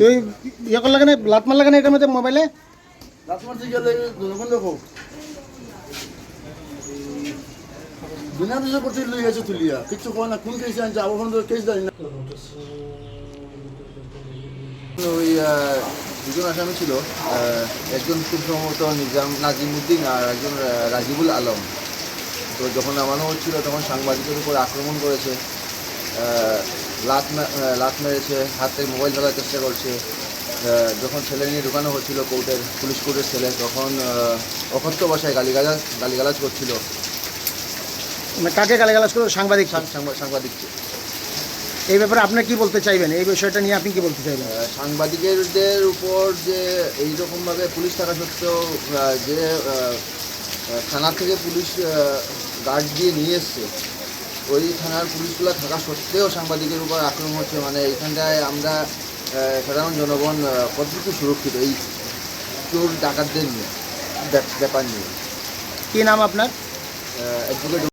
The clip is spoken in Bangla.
তুই ইয়ে করলে কেন লাত মারলে কেন এটার মধ্যে মোবাইলে দুনিয়া দেশে করতে লই গেছে তুলিয়া। কিচ্ছু কয় না কোন কেসে আনছে আবার কেস জানি না। ওই দুজন আসামি ছিল একজন খুব সম্ভবত নিজাম নাজিমুদ্দিন আর একজন রাজিবুল আলম। তো যখন নামানো হচ্ছিল তখন সাংবাদিকের উপর আক্রমণ করেছে। লাত লাত মেরেছে হাত মোবাইল ধরার চেষ্টা করছে। যখন ছেলে নিয়ে ঢুকানো হচ্ছিল কোর্টের পুলিশ কোর্টের ছেলে তখন অকথ্য ভাষায় গালিগালাজ গালিগালাজ করছিল। মানে কাকে গালাগালাজ করে সাংবাদিক সাংবাদিককে এই ব্যাপারে আপনি কি বলতে চাইবেন? এই বিষয়টা নিয়ে আপনি কি বলতে চাইবেন? সাংবাদিকদের উপর যে এইরকমভাবে পুলিশ থাকা সত্ত্বেও যে থানা থেকে পুলিশ গার্ড দিয়ে নিয়ে এসছে ওই থানার পুলিশগুলো থাকা সত্ত্বেও সাংবাদিকের উপর আক্রমণ হচ্ছে। মানে এখানটায় আমরা সাধারণ জনগণ কতটুকু সুরক্ষিত এই চোর ডাকাতদের নিয়ে ব্যাপ- ব্যাপার নিয়ে। কী নাম আপনার? advocate